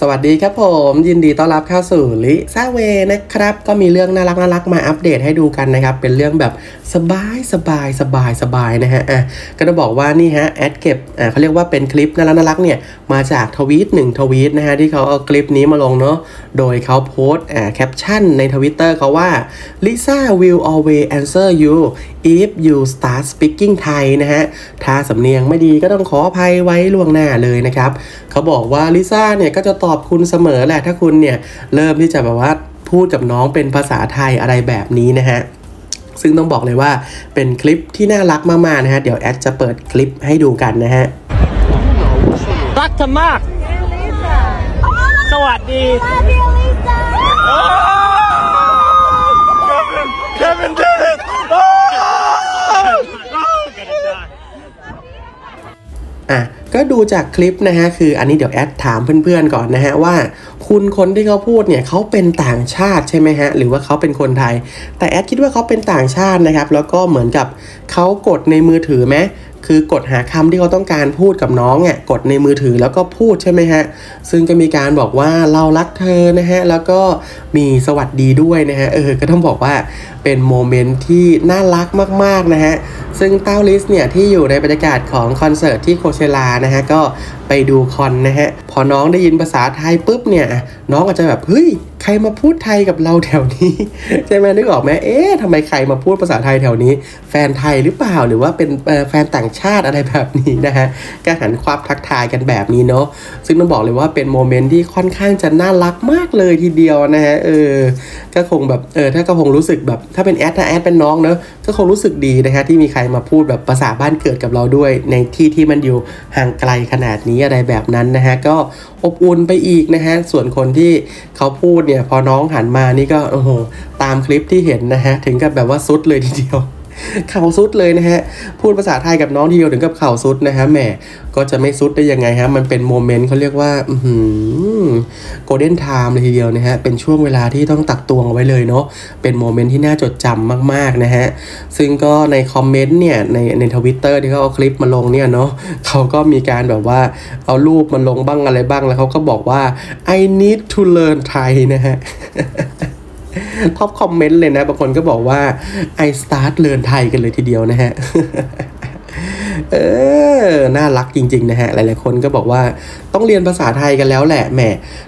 สวัสดีครับผม ยินดีต้อนรับเข้าสู่ลิซาเวนะครับ ก็มีเรื่องน่ารักน่ารักมาอัปเดตให้ดูกันนะครับ เป็นเรื่องแบบสบายสบายสบายสบายนะฮะอะก็จะบอกว่านี่ฮะแอดเก็บอ่าเขาเรียกว่าเป็นคลิปน่ารักน่ารักเนี่ยมาจากทวีตหนึ่งทวีตนะฮะที่เขาเอาคลิปนี้มาลงเนาะโดยเขาโพสต์อ่าแคปชั่นในทวิตเตอร์เขาว่า Lisa will always answer you if you start speaking Thai นะฮะ ถ้าสำเนียงไม่ดีก็ต้องขออภัยไว้ล่วงหน้าเลยนะครับ เขาบอกว่าลิซ่าเนี่ยก็จะตอบคุณเสมอแหละ ถ้าคุณเนี่ย เริ่มที่จะแบบว่าพูดกับน้องเป็นภาษาไทยอะไรแบบนี้นะฮะซึ่งต้องบอกเลยว่าเป็นคลิปที่น่ารักมากๆนะฮะ เดี๋ยวแอดจะเปิดคลิปให้ดูกันนะฮะ รักเธอมาก สวัสดี Kevin did it! อะ ก็ดูจากคลิปนะฮะคืออันนี้เดี๋ยวแอดถามเพื่อนๆก่อนนะฮะว่า คุณคนที่เขาพูดเนี่ยเขาเป็นต่างชาติใช่ไหมฮะหรือว่าเขาเป็นคนไทย แต่แอดคิดว่าเขาเป็นต่างชาตินะครับแล้วก็เหมือนกับเขากดในมือถือไหม คือกดหาคำที่เขาต้องการพูดกับน้องเนี่ยกดในมือถือแล้วก็พูดใช่ไหมฮะ ซึ่งก็มีการบอกว่าเรารักเธอนะฮะ แล้วก็มีสวัสดีด้วยนะฮะ เออ ก็ต้องบอกว่าเป็นโมเมนต์ที่น่ารักมากๆนะฮะ ซึ่งเต้าลิสเนี่ยที่อยู่ในบรรยากาศของคอนเสิร์ตที่โคเชลานะฮะ ก็ไปดูคอนนะฮะ พอน้องได้ยินภาษาไทยปุ๊บเนี่ย น้องอาจจะแบบ เฮ้ย ใครมาพูดไทยกับเราแถวนี้ใช่ไหมนึกออกไหมเอ๊ะทำไมใครมาพูดภาษาไทยแถวนี้ แฟนไทยหรือเปล่าหรือว่าเป็นแฟนต่างชาติอะไรแบบนี้นะฮะก็หันความทักทายกันแบบนี้เนาะซึ่งต้องบอกเลยว่าเป็นโมเมนต์ที่ค่อนข้างจะน่ารักมากเลยทีเดียวนะฮะเออก็คงแบบเออถ้าก็คงรู้สึกแบบถ้าเป็นแอดถ้าแอดเป็นน้องเนอะก็คงรู้สึกดีนะฮะที่มีใครมาพูดแบบภาษาบ้านเกิดกับเราด้วย ในที่ที่มันอยู่ห่างไกลขนาดนี้อะไรแบบนั้นนะฮะก็ อบอุ่นไปอีกนะฮะ ส่วนคนที่เขาพูดเนี่ยพอน้องหันมานี่ก็โอ้โหตามคลิปที่เห็นนะฮะ ถึงกับแบบว่าซุดเลยทีเดียว เข่าซุดเลยนะฮะ พูดภาษาไทยกับน้องทีเดียวถึงกับเข่าซุดนะฮะแหมก็จะไม่ซุดได้ยังไงฮะ มันเป็นโมเมนต์เขาเรียกว่าอืโกลเด้นไทม์เลยทีเดียวนะฮะ เป็นช่วงเวลาที่ต้องตักตวงเอาไว้เลยเนาะ เป็นโมเมนต์ที่น่าจดจำมากๆนะฮะ ซึ่งก็ในคอมเมนต์เนี่ย ในในทวิตเตอร์ที่เขาเอาคลิปมาลงเนี่ยเนาะเขาก็มีการแบบว่าเอารูปมาลงบ้างอะไรบ้างแล้วเขาก็บอกว่า I need to learn Thai นะฮะ ท็อปคอมเมนต์เลยนะ บางคนก็บอกว่า I start learn ไทยกันเลยทีเดียวนะฮะเออ น่ารักจริง ๆ นะฮะ หลาย ๆ คนก็บอกว่าต้องเรียนภาษาไทยกันแล้วแหละ แหม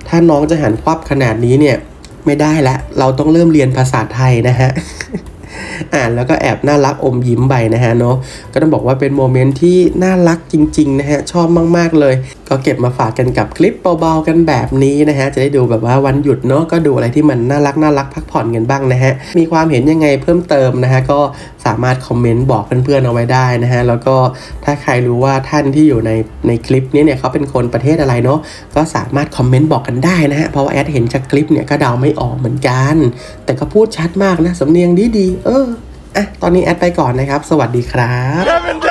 ถ้าน้องจะหันควับขนาดนี้เนี่ย ไม่ได้ละ เราต้องเริ่มเรียนภาษาไทยนะฮะ อ่านแล้วก็แอบน่ารักอมยิ้มไปนะฮะเนาะก็ต้องบอกว่าเป็นโมเมนต์ที่น่ารักจริงๆนะฮะชอบมากๆเลย ก็เก็บมาฝากกันกับคลิปเบาๆกันแบบนี้นะฮะจะได้ดูแบบว่าวันหยุดเนาะก็ดูอะไรที่มันน่ารักน่ารักพักผ่อนกันบ้างนะฮะมีความเห็นยังไงเพิ่มเติมนะฮะก็ สามารถคอมเมนต์บอกเพื่อนๆเอาไว้ได้นะฮะ แล้วก็ถ้าใครรู้ว่าท่านที่อยู่ในในคลิปนี้เนี่ยเขาเป็นคนประเทศอะไรเนาะ ก็สามารถคอมเมนต์บอกกันได้นะฮะ เพราะว่าแอดเห็นจากคลิปเนี่ยก็เดาไม่ออกเหมือนกัน แต่ก็พูดชัดมากนะ สำเนียงดีๆ เออ อะ ตอนนี้แอดไปก่อนนะครับ สวัสดีครับ